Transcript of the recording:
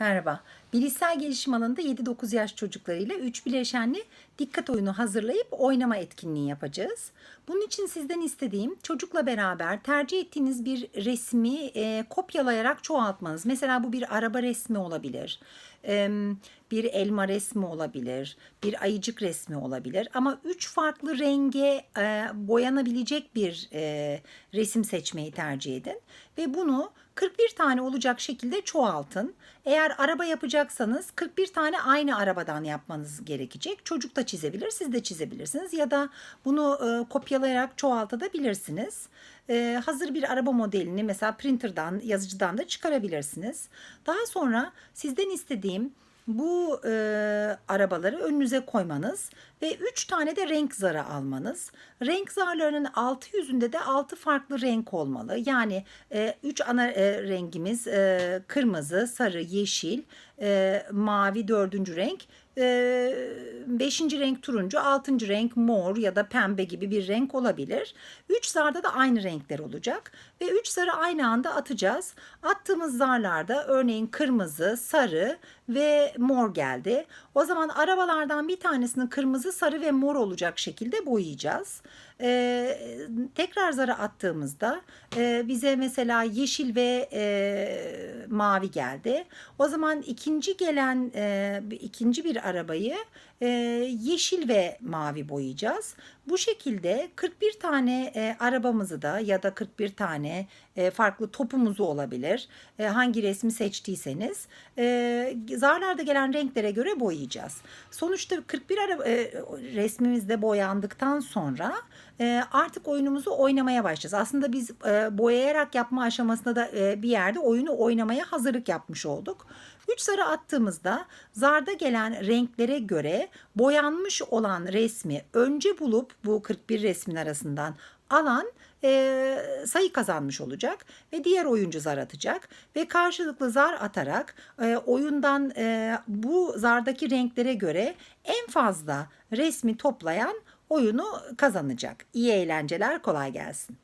Merhaba. Bilişsel gelişim alanında 7-9 yaş çocuklarıyla 3 bileşenli dikkat oyunu hazırlayıp oynama etkinliği yapacağız. Bunun için sizden istediğim çocukla beraber tercih ettiğiniz bir resmi e, kopyalayarak çoğaltmanız. Mesela bu bir araba resmi olabilir, e, bir elma resmi olabilir, bir ayıcık resmi olabilir. Ama 3 farklı renge e, boyanabilecek bir e, resim seçmeyi tercih edin. Ve bunu 41 tane olacak şekilde çoğaltın. Eğer araba yapacaksanız 41 tane aynı arabadan yapmanız gerekecek. Çocuk da çizebilir, siz de çizebilirsiniz ya da bunu e, kopyalayarak çoğaltabilirsiniz. E, hazır bir araba modelini mesela printer'dan, yazıcıdan da çıkarabilirsiniz. Daha sonra sizden istediğim bu e, arabaları önünüze koymanız ve 3 tane de renk zarı almanız. Renk zarlarının altı yüzünde de 6 farklı renk olmalı. Yani 3 ana e, rengimiz e, kırmızı, sarı, yeşil, e, mavi dördüncü renk. E, beşinci renk turuncu, altıncı renk mor ya da pembe gibi bir renk olabilir. Üç zarda da aynı renkler olacak ve üç zarı aynı anda atacağız. Attığımız zarlarda örneğin kırmızı, sarı ve mor geldi. O zaman arabalardan bir tanesini kırmızı, sarı ve mor olacak şekilde boyayacağız. Ee, tekrar zara attığımızda e, bize mesela yeşil ve e, mavi geldi. O zaman ikinci gelen e, ikinci bir arabayı e, yeşil ve mavi boyayacağız. Bu şekilde 41 tane e, arabamızı da ya da 41 tane e, farklı topumuzu olabilir. E, hangi resmi seçtiyseniz e, zarlarda gelen renklere göre boyayacağız. Sonuçta 41 araba, e, resmimiz de boyandıktan sonra e, artık oyunumuzu oynamaya başlayacağız. Aslında biz e, boyayarak yapma aşamasında da e, bir yerde oyunu oynamaya hazırlık yapmış olduk. 3 zarı attığımızda zarda gelen renklere göre boyanmış olan resmi önce bulup bu 41 resmin arasından alan e, sayı kazanmış olacak ve diğer oyuncu zar atacak ve karşılıklı zar atarak e, oyundan e, bu zardaki renklere göre en fazla resmi toplayan oyunu kazanacak. İyi eğlenceler, kolay gelsin.